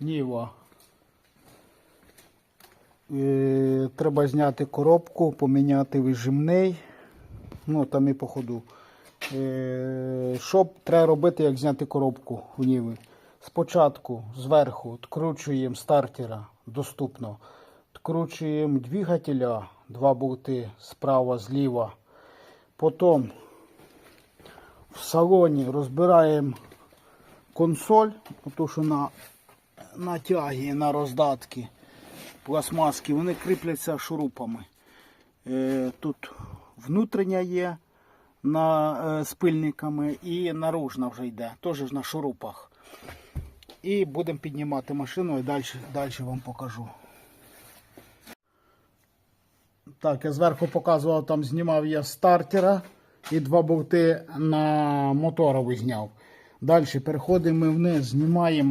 Ніва. Е, треба зняти коробку, поміняти вижимний. Ну, там і по ходу. Е, що треба робити, як зняти коробку в Ніви? Спочатку зверху відкручуємо стартера доступно. Відкручуємо двигателя, два болти справа, зліва. Потім в салоні розбираємо консоль, тому що на, на тягі, на роздатки пластмаски, вони кріпляться шурупами. Е, тут внутрішня є на, е, з пильниками і наружна вже йде, теж на шурупах. І будемо піднімати машину і далі, далі вам покажу. Так, я зверху показував, там знімав я стартера і два болти на моторовий зняв. Далі переходимо вниз, знімаємо